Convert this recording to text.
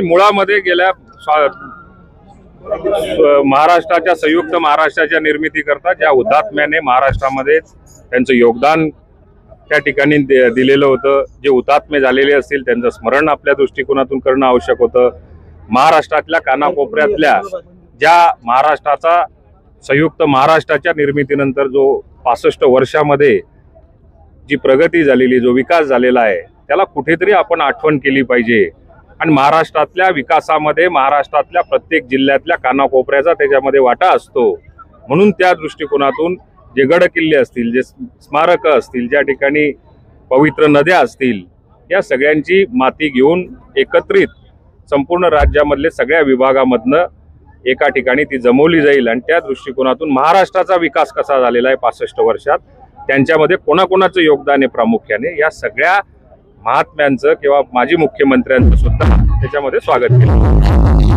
मुळामध्ये गेल्या स्वा- महाराष्ट्राच्या संयुक्त महाराष्ट्राच्या निर्मितीकरता ज्या हुतात्म्याने महाराष्ट्रामध्ये त्यांचं योगदान त्या ठिकाणी दे- दिलेलं होतं जे हुतात्मे झालेले असतील त्यांचं स्मरण आपल्या दृष्टिकोनातून करणं आवश्यक होतं. महाराष्ट्रातल्या कानाकोपऱ्यातल्या ज्या महाराष्ट्राचा संयुक्त महाराष्ट्राच्या निर्मितीनंतर जो पासष्ट वर्षामध्ये जी प्रगती झालेली जो विकास झालेला आहे त्याला कुठेतरी आपण आठवण केली पाहिजे. आणि महाराष्ट्रातल्या विकासामध्ये महाराष्ट्रातल्या प्रत्येक जिल्ह्यातल्या कानाकोपऱ्याचा त्याच्यामध्ये वाटा असतो. म्हणून त्या दृष्टिकोनातून जे गड किल्ले असतील जे स्मारकं असतील ज्या ठिकाणी पवित्र नद्या असतील या सगळ्यांची माती घेऊन एकत्रित संपूर्ण राज्यामधले सगळ्या विभागामधनं एका ठिकाणी ती जमवली जाईल आणि त्या दृष्टिकोनातून महाराष्ट्राचा विकास कसा झालेला आहे पासष्ट वर्षात त्यांच्यामध्ये कोणाकोणाचं योगदान आहे प्रामुख्याने या सगळ्या महात्म्यांचं किंवा माजी मुख्यमंत्र्यांचं सुद्धा त्याच्यामध्ये स्वागत केलं.